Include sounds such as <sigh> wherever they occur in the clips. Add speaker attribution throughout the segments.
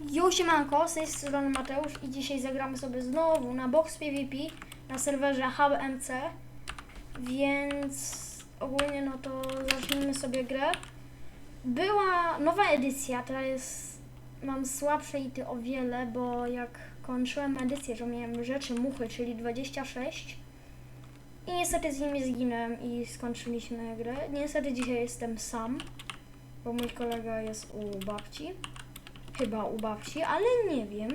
Speaker 1: Jo, siemanko, z tej strony Mateusz i dzisiaj zagramy sobie znowu na Box PvP na serwerze HubMC, więc ogólnie no to zacznijmy sobie grę. Była nowa edycja, teraz jest, mam słabsze ity o wiele, bo jak kończyłem edycję, że miałem rzeczy muchy, czyli 26 i niestety z nimi zginąłem i skończyliśmy grę. Niestety dzisiaj jestem sam, bo mój kolega jest u babci chyba u babci, ale nie wiem.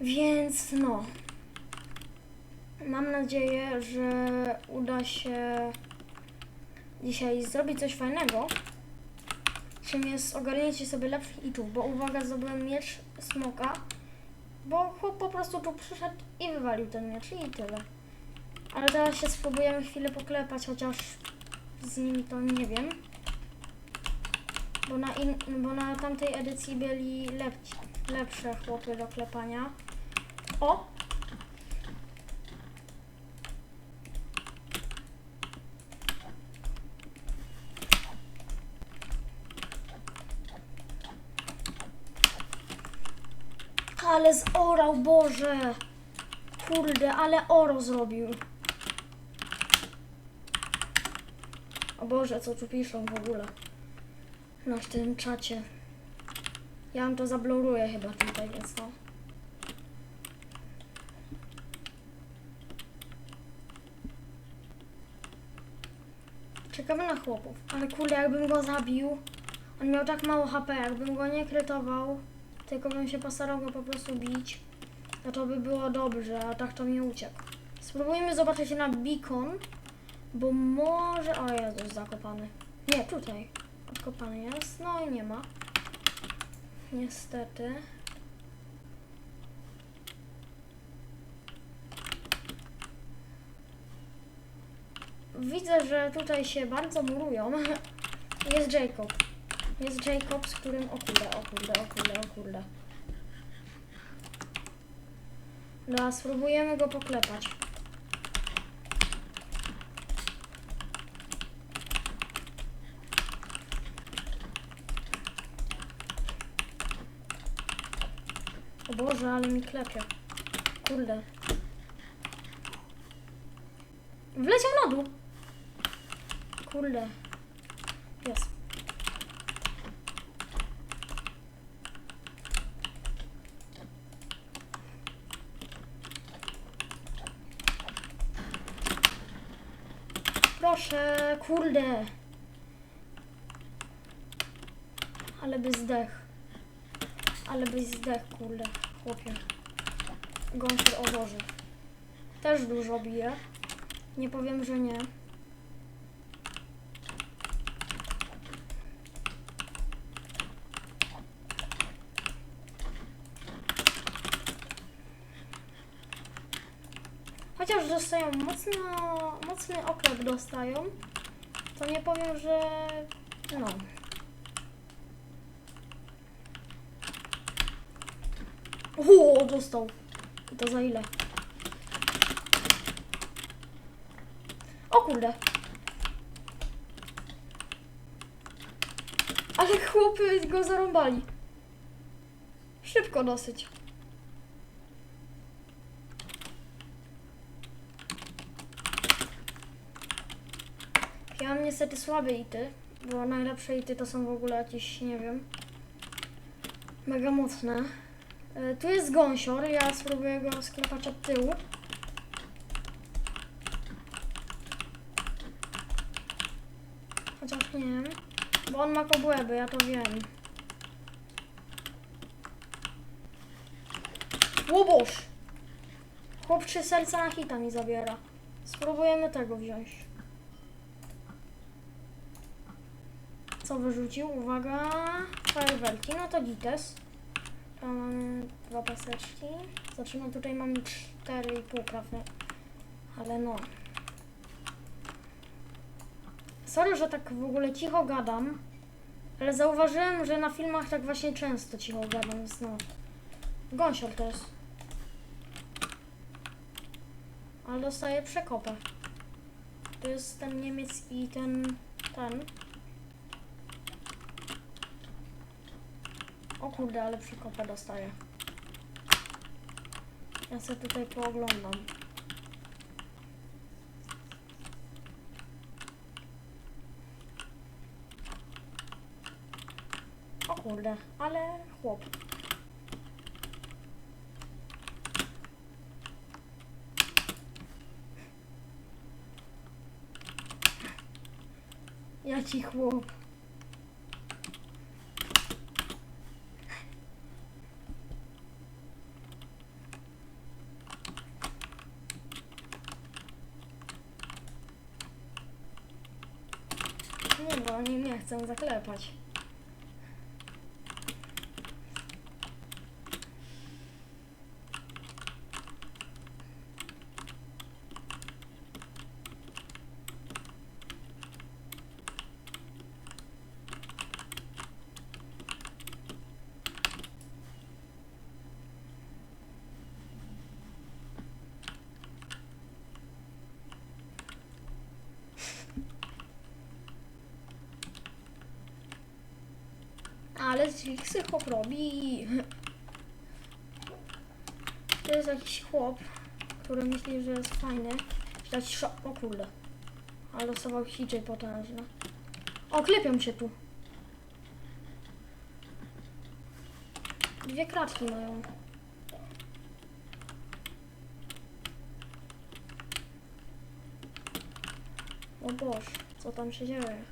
Speaker 1: Więc no. Mam nadzieję, że uda się dzisiaj zrobić coś fajnego. Czym jest ogarnięcie sobie lepszych itów, bo uwaga, zdobyłem miecz smoka, bo chłop po prostu tu przyszedł i wywalił ten miecz i tyle. Ale teraz się spróbujemy chwilę poklepać, chociaż z nimi to nie wiem. Bo na, in, bo na tamtej edycji byli lepci, lepsze chłopy do klepania. O! Ale zorał, Boże! Kurde, ale oro zrobił. O Boże, co tu piszą w ogóle na tym czacie. Ja wam to zabluruję chyba tutaj, więc no. Czekamy na chłopów. Ale kurde, jakbym go zabił, on miał tak mało HP, jakbym go nie krytował, tylko bym się postarał go po prostu bić, no to by było dobrze, a tak to mi uciekł. Spróbujmy zobaczyć na beacon, bo może... O Jezus, zakopany. Nie, tutaj. Odkopany jest. No i nie ma. Niestety. Widzę, że tutaj się bardzo murują. <laughs> Jest Jacob. Jest Jacob, z którym... O kurde, o kurde, o kurde, o kurde. Dobra, spróbujemy go poklepać. O Boże, ale mi klepie. Kurde. Wleciał na dół. Kurde. Jest. Proszę, kurde. Ale by zdech. Ale byś zdech, kurde, chłopie. Gąsior o Boże. Też dużo bije. Nie powiem, że nie. Chociaż dostają mocno, mocny oklep dostają, to nie powiem, że no. O, dostał. I to za ile? O kurde. Ale chłopy go zarąbali. Szybko dosyć. Ja mam niestety słabe ity, bo najlepsze ity to są w ogóle jakieś, nie wiem, mega mocne. E, Tu jest gąsior, ja spróbuję go sklepać od tyłu. Chociaż nie wiem, bo on ma kobłęby, ja to wiem. Łoboż! Chłop trzy serca na hita mi zabiera. Spróbujemy tego wziąć. Co wyrzucił? Uwaga! Fajerwerki, no to gites. Mamy dwa paseczki. Znaczy no tutaj mamy cztery i pół prawda? Ale no. Sorry, że tak w ogóle cicho gadam. Ale zauważyłem, że na filmach tak właśnie często cicho gadam, więc no. Gąsior to jest. Ale dostaję przekopę. To jest ten Niemiec i ten... ten. O kurde, ale przykopę dostaję. Ja sobie tutaj pooglądam. O kurde, ale chłop. Ja ci chłop. Nie, bo oni mnie chcą zaklepać. Zixy chłop robi. To jest jakiś chłop, który myśli, że jest fajny. Dać szo... O kurde. Ale dostawał CJ potężny. O, klepią się tu. Dwie kratki mają. O Boż, co tam się dzieje?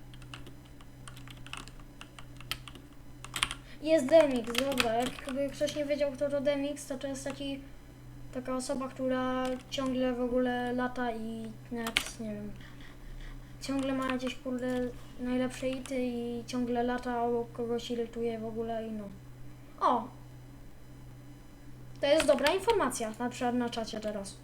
Speaker 1: Jest Demix, dobra. Jakby ktoś nie wiedział, kto to Demix, to to jest taki, taka osoba, która ciągle w ogóle lata i nawet, nie wiem, ciągle ma jakieś, kurde, najlepsze ity i ciągle lata obok kogoś irytuje w ogóle i no. O! To jest dobra informacja, na przykład na czacie teraz.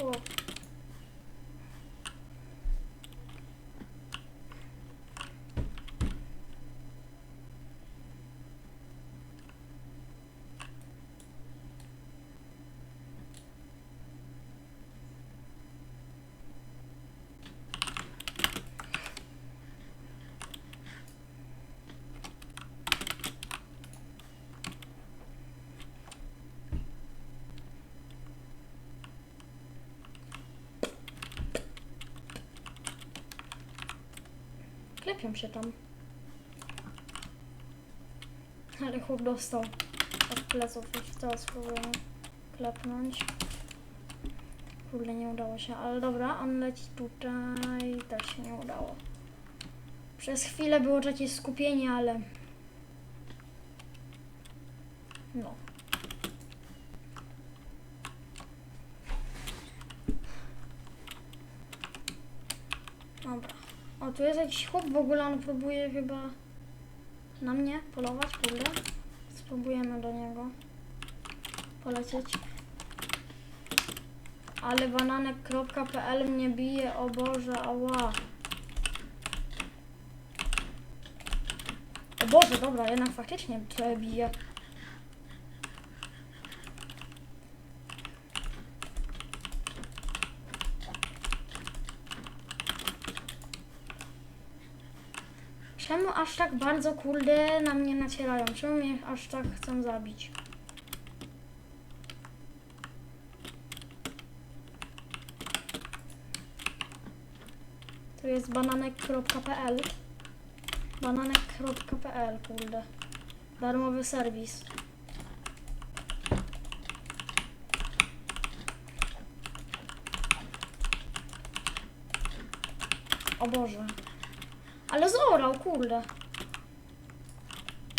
Speaker 1: Jaki Klepią się tam. Ale chłop dostał od pleców. Już teraz spróbuję klepnąć. Kurde, nie udało się, ale dobra, on leci tutaj. Też się nie udało. Przez chwilę było takie skupienie, ale... No. Dobra. O, tu jest jakiś chłop w ogóle, on próbuje chyba na mnie polować, kurde. Spróbujemy do niego polecieć. Ale bananek.pl mnie bije, o Boże, ała. O Boże, dobra, jednak faktycznie bije. Czemu aż tak bardzo kurde na mnie nacierają? Czemu mnie aż tak chcą zabić? Tu jest bananek.pl Bananek.pl, kurde. Darmowy serwis. O Boże. Ale zorał, kurde.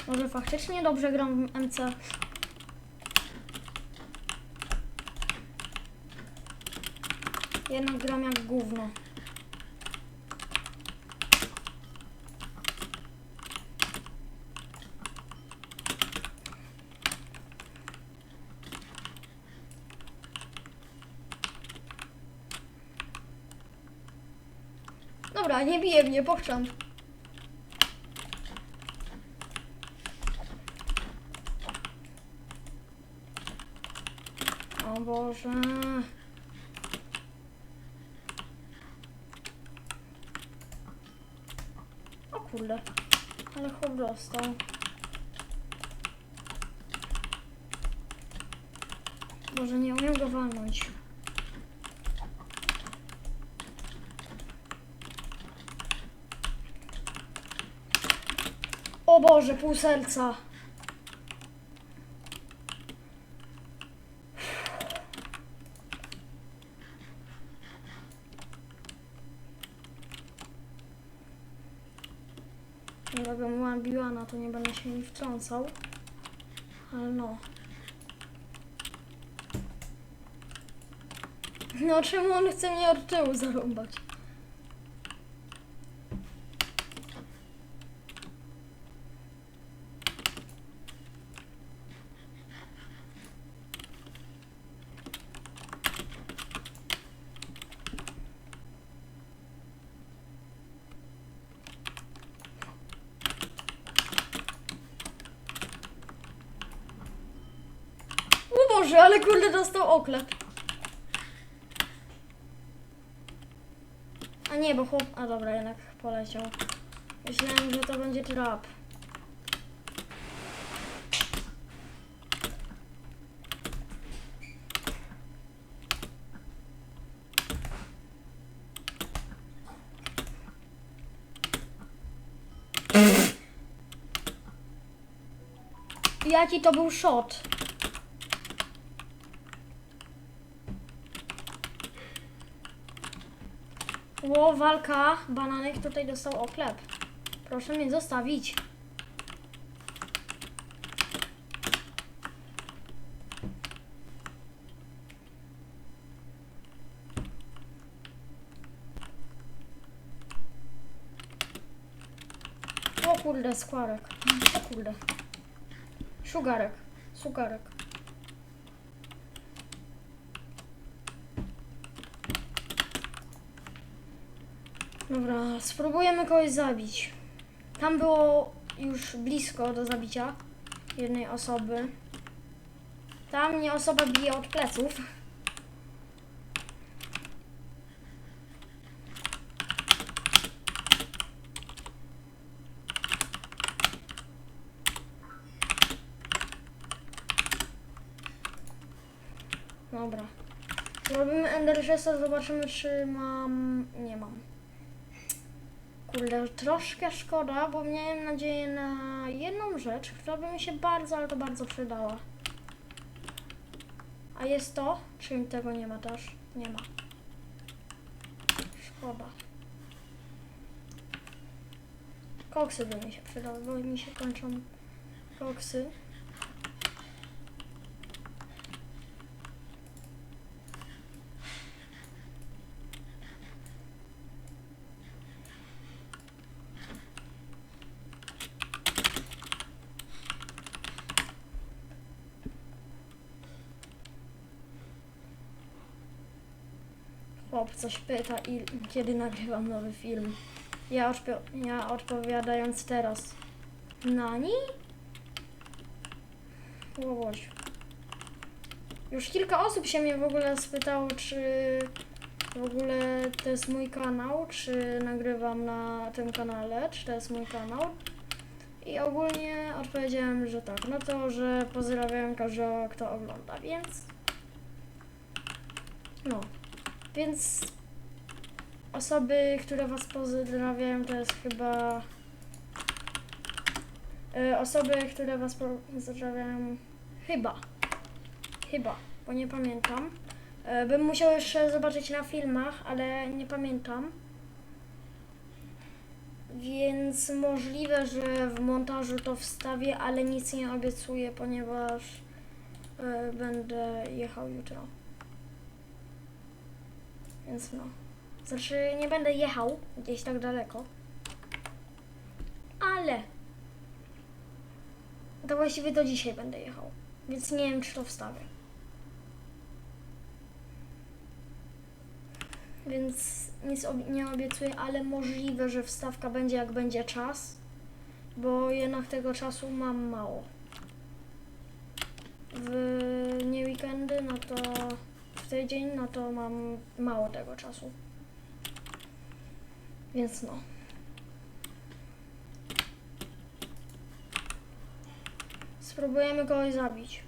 Speaker 1: Może faktycznie dobrze gram w MC. Jednak gram jak gówno. Dobra, nie bije mnie, pochczam. O Boże. O kurde. Ale chłop dostał. Boże, nie umiem go walnąć. O Boże, pół serca. Jakbym była biłana, to nie będę się nie wtrącał. Ale no. No czemu on chce mnie od tyłu zarąbać? O Boże, ale kurde dostał oklep. A nie, bo chłop... A dobra, jednak poleciał. Myślałem, że to będzie trap. Jaki to był shot? Ło, walka. Bananek tutaj dostał oklep. Proszę mnie zostawić. O kurde, skwarek. O kurde. Szugarek. Sugarek. Dobra, spróbujemy kogoś zabić. Tam było już blisko do zabicia jednej osoby. Tam mnie osoba bije od pleców. Dobra. Zrobimy Ender Chesta, zobaczymy czy mam... Nie mam. Kurde, troszkę szkoda, bo miałem nadzieję na jedną rzecz, która by mi się bardzo, ale to bardzo przydała. A jest to? Czy tego nie ma też? Nie ma. Szkoda. Koksy by mi się przydały, bo mi się kończą koksy. Chłop coś pyta i kiedy nagrywam nowy film. Ja, odpo- ja odpowiadając teraz. Nani? Łoboś. Już kilka osób się mnie w ogóle spytało, czy w ogóle to jest mój kanał, czy nagrywam na tym kanale, czy to jest mój kanał. I ogólnie odpowiedziałem, że tak. No to, że pozdrawiam każdego, kto ogląda, więc. No. Więc osoby, które was pozdrawiają, to jest chyba. y, Osoby, które was pozdrawiają, chyba. Chyba, bo nie pamiętam. E, Bym musiał jeszcze zobaczyć na filmach, ale nie pamiętam. Więc możliwe, że w montażu to wstawię, ale nic nie obiecuję, ponieważ e, będę jechał jutro. Więc no. Znaczy nie będę jechał gdzieś tak daleko. Ale to właściwie do dzisiaj będę jechał. Więc nie wiem czy to wstawię. Więc nic ob- nie obiecuję, ale możliwe, że wstawka będzie jak będzie czas, bo jednak tego czasu mam mało. W nie weekendy, no to w tydzień, no to mam mało tego czasu. Więc no. Spróbujemy kogoś zabić.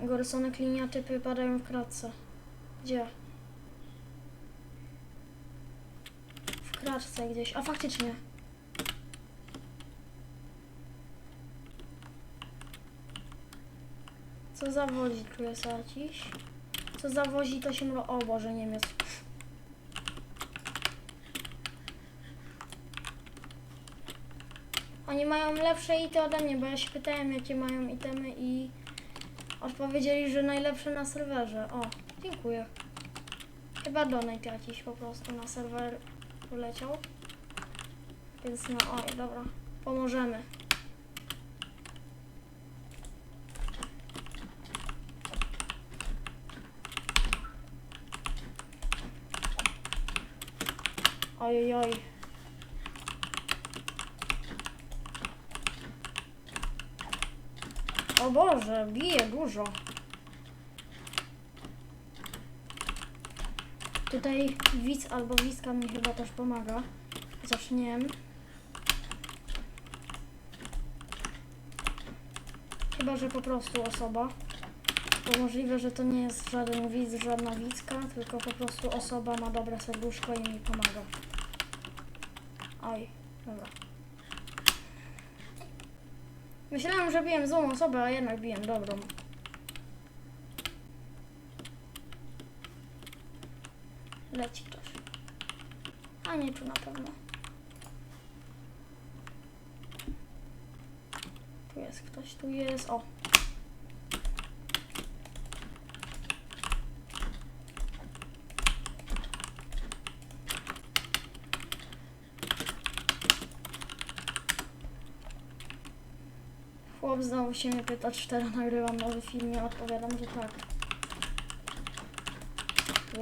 Speaker 1: Gorsone kliniatypy padają w kratce. Gdzie? W kratce gdzieś. A faktycznie. Co zawozi tu jest jakiś? Co zawozi to się mro... O Boże, Niemiec. Oni mają lepsze ity ode mnie, bo ja się pytałem jakie mają itemy i odpowiedzieli, że najlepsze na serwerze. O, dziękuję. Chyba donate jakiś po prostu na serwer poleciał. Więc no, oj, dobra, pomożemy. Oj, oj. O Boże, bije dużo. Tutaj widz albo widzka mi chyba też pomaga. Chociaż nie wiem. Chyba, że po prostu osoba. Bo możliwe, że to nie jest żaden widz, żadna widzka, tylko po prostu osoba ma dobre serduszko i mi pomaga. Oj, dobra. Myślałem, że biłem złą osobę, a jednak biłem dobrą. Leci ktoś. A nie tu na pewno. Tu jest ktoś, tu jest. O. Chłop znowu się mnie pyta, czy teraz nagrywam nowy film. Ja odpowiadam, że tak.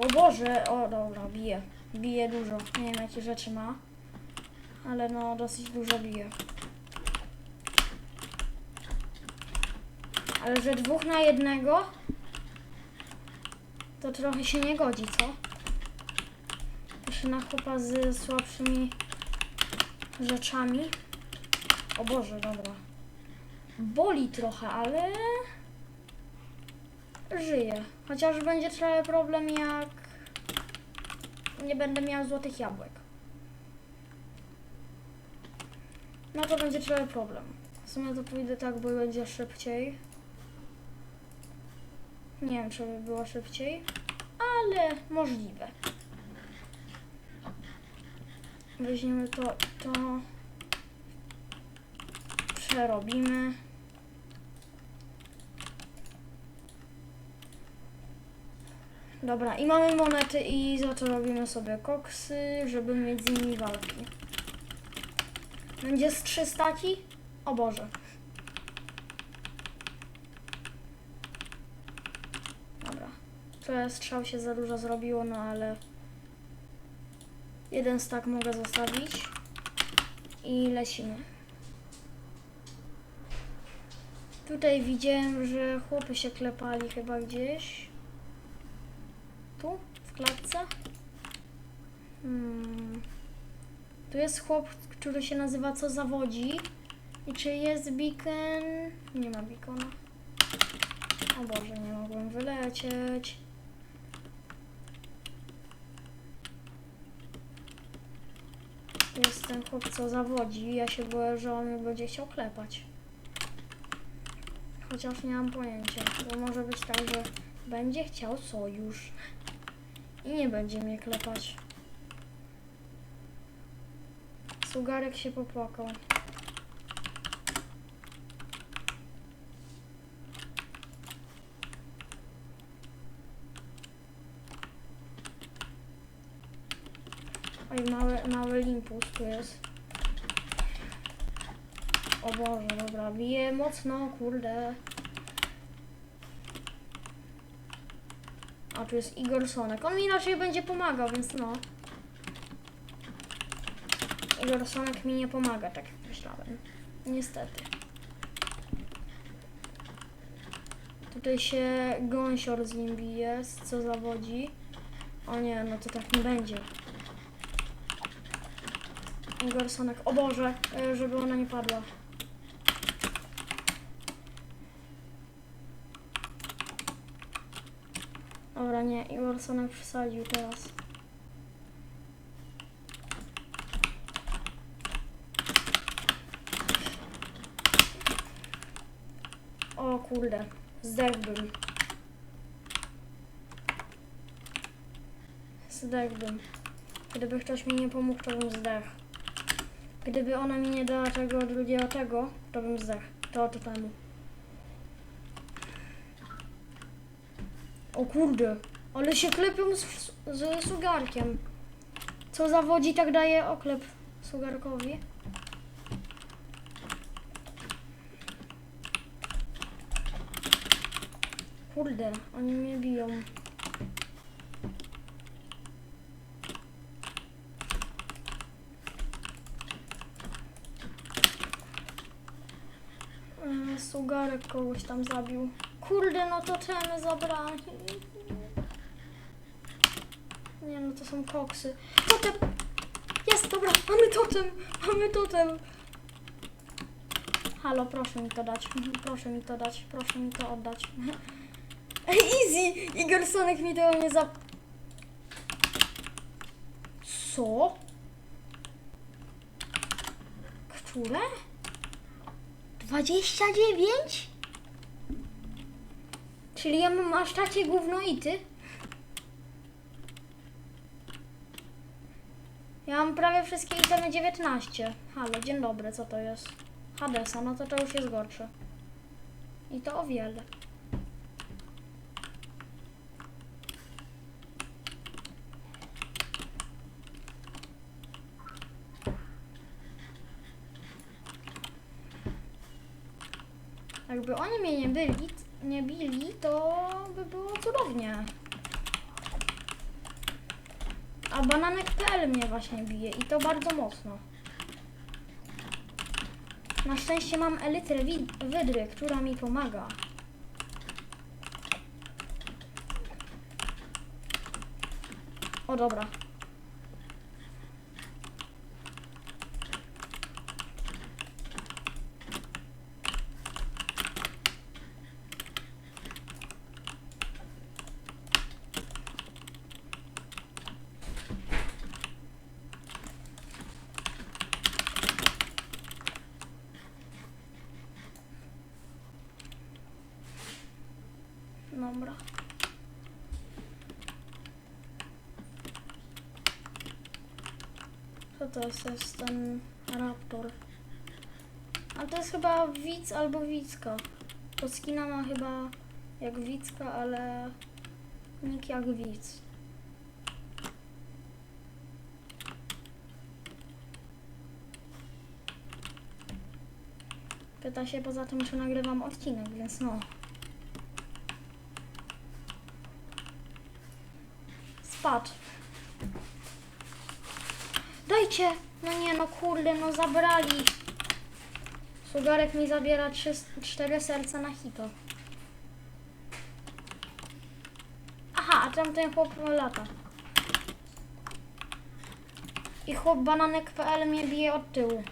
Speaker 1: O Boże, o dobra, bije. Bije dużo. Nie wiem jakie rzeczy ma. Ale no dosyć dużo bije. Ale że dwóch na jednego to trochę się nie godzi, co? Jeszcze na chłopa z słabszymi rzeczami. O Boże, dobra. Boli trochę, ale żyje. Chociaż będzie trochę problem jak nie będę miał złotych jabłek. No to będzie trochę problem. W sumie to pójdę tak, bo będzie szybciej. Nie wiem, czy by było szybciej, ale możliwe. Weźmiemy to, to przerobimy. Dobra, i mamy monety i za to robimy sobie koksy, żeby mieć z nimi walki. Będzie z 300? O Boże. Dobra. Trochę strzał się za dużo zrobiło, no ale jeden stack mogę zostawić i lecimy. Tutaj widziałem, że chłopy się klepali chyba gdzieś. Tu? W klatce? Hmm. Tu jest chłop, który się nazywa Co zawodzi. I czy jest beacon? Nie ma beacona. O Boże, nie mogłem wylecieć. Jest ten chłop, co zawodzi. Ja się boję, że on będzie chciał klepać. Chociaż nie mam pojęcia, bo może być tak, że będzie chciał sojusz i nie będzie mnie klepać. Sugarek się popłakał. Oj, mały, mały limpus tu jest. O Boże, dobra, bije mocno, kurde. A tu jest Igor Sonek. On mi raczej będzie pomagał, więc no. Igor Sonek mi nie pomaga, tak jak myślałem. Niestety. Tutaj się gąsior z nim bije, co zawodzi. O nie, no to tak nie będzie. Igor Sonek. O Boże, e, żeby ona nie padła. Dobra, nie, Igor Sonek przesadził teraz. O kurde, zdechłbym. Zdechłbym. Gdyby ktoś mi nie pomógł, to bym zdechł. Gdyby ona mi nie dała tego drugiego tego, to bym zdechł. To to temu. O kurde, ale się klepią z, z sugarkiem. Co zawodzi, tak daje oklep sugarkowi. Kurde, oni mnie biją. E, Sugarek kogoś tam zabił. Kurde, no to temy zabrali. Nie no, to są koksy. Totem! Jest, dobra, mamy totem! Mamy totem! Halo, proszę mi to dać. Proszę mi to dać. Proszę mi to oddać. <laughs> Easy! Igor Sonek mi to nie za... Co? Które? 29? Czyli ja mam aż takie gówno i ty? Ja mam prawie wszystkie itemy 19. Halo, dzień dobry, co to jest? Hadesa, no to to już jest gorsze. I to o wiele. Jakby oni mnie nie byli, nie bili, to by było cudownie. A bananek.pl mnie właśnie bije i to bardzo mocno. Na szczęście mam elytrę wi- wydry, która mi pomaga. O. Dobra. Co to jest? Ten raptor. A to jest chyba widz albo widzka. To skina ma chyba jak widzka, ale nick jak widz. Pyta się poza tym, czy nagrywam odcinek, więc no. spadł. No nie, no kurde, no zabrali. Sugarek mi zabiera trzy, cztery serca na hito. Aha, a tamten chłop lata. I chłop bananek.pl mnie bije od tyłu.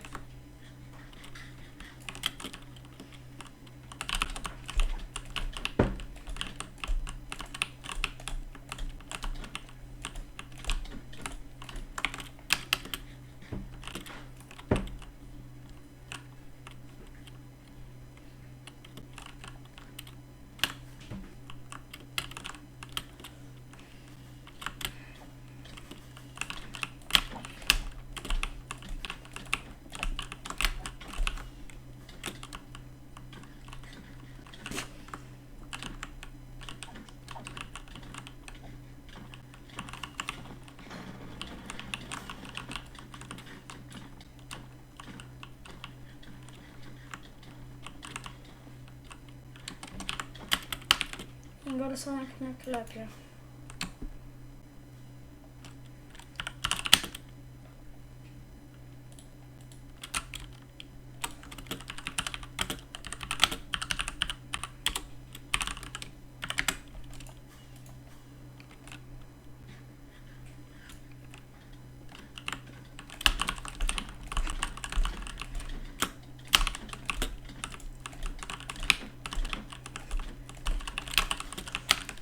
Speaker 1: Gorsonek na klepie.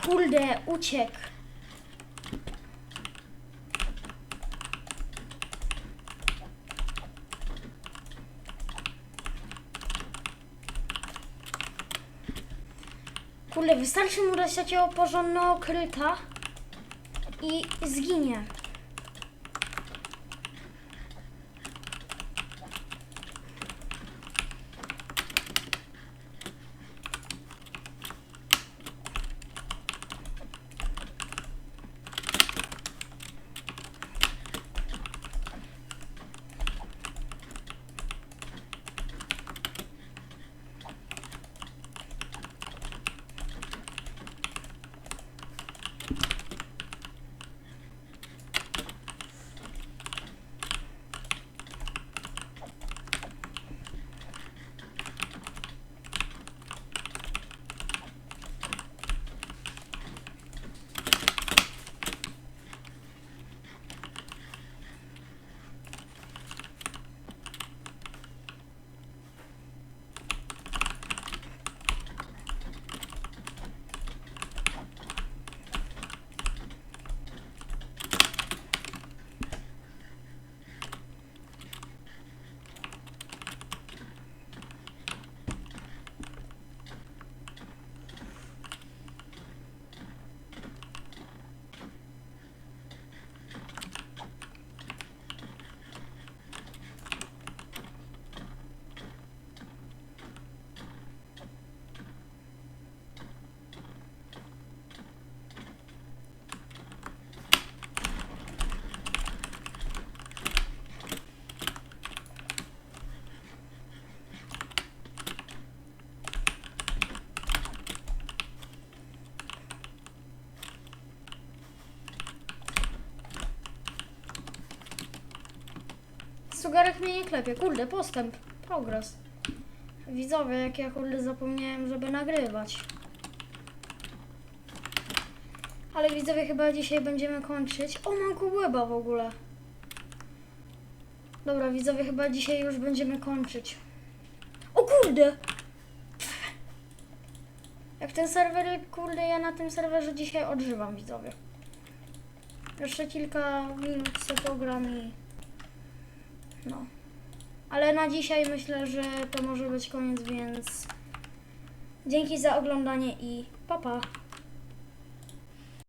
Speaker 1: Kurde, uciekł. Kurde, wystarczy mu dać takiego porządnego kryta i zginie. Sugarek mnie nie klepie. Kurde, postęp. Progres. Widzowie, jak ja kurde zapomniałem, żeby nagrywać. Ale widzowie, chyba dzisiaj będziemy kończyć. O, mam kubłeba w ogóle. Dobra, widzowie, chyba dzisiaj już będziemy kończyć. O kurde! Jak ten serwer, kurde, ja na tym serwerze dzisiaj odżywam, widzowie. Jeszcze kilka minut sobie pogram i... No. Ale na dzisiaj myślę, że to może być koniec, więc... Dzięki za oglądanie i pa pa!